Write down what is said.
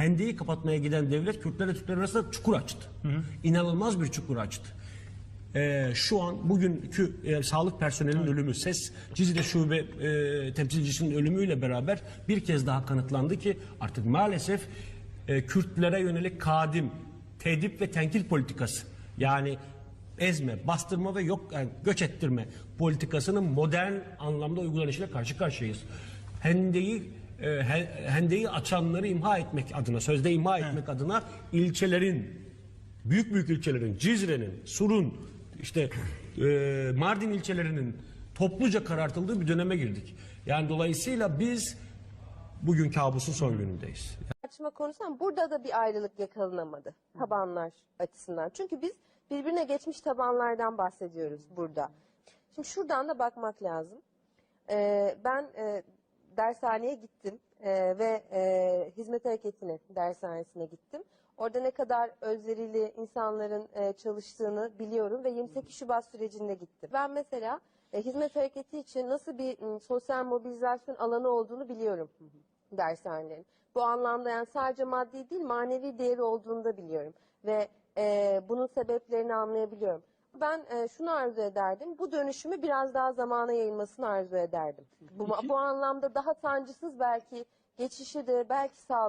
Hendeyi kapatmaya giden devlet Kürtlerle Türkler arasında çukur açtı. İnanılmaz bir çukur açtı. Ee, şu an bugünkü e, sağlık personelinin ölümü, SES Cizre Şube e, temsilcisinin ölümüyle beraber bir kez daha kanıtlandı ki artık maalesef e, Kürtlere yönelik kadim, tedip ve tenkil politikası yani ezme, bastırma ve yok yani göç ettirme politikasının modern anlamda uygulanışıyla karşı karşıyayız. Hendeyi e, he- hendeyi açanları imha etmek adına, sözde imha etmek adına ilçelerin büyük büyük ilçelerin, Cizre'nin, Sur'un, işte e, Mardin ilçelerinin topluca karartıldığı bir döneme girdik. Yani dolayısıyla biz bugün kabusun son günündeyiz. tartışma konusu ama burada da bir ayrılık yakalanamadı tabanlar açısından. Çünkü biz birbirine geçmiş tabanlardan bahsediyoruz burada. Şimdi şuradan da bakmak lazım. Ee, ben e, dershaneye gittim e, ve e, hizmet hareketine dershanesine gittim. Orada ne kadar özverili insanların e, çalıştığını biliyorum ve 28 Şubat sürecinde gittim. Ben mesela e, hizmet hareketi için nasıl bir m, sosyal mobilizasyon alanı olduğunu biliyorum dershanelerin. Bu anlamda yani sadece maddi değil manevi değeri olduğunu da biliyorum ve e, bunun sebeplerini anlayabiliyorum. Ben e, şunu arzu ederdim, bu dönüşümü biraz daha zamana yayılmasını arzu ederdim. Bu, bu anlamda daha sancısız belki geçişi de belki sağlayabilir.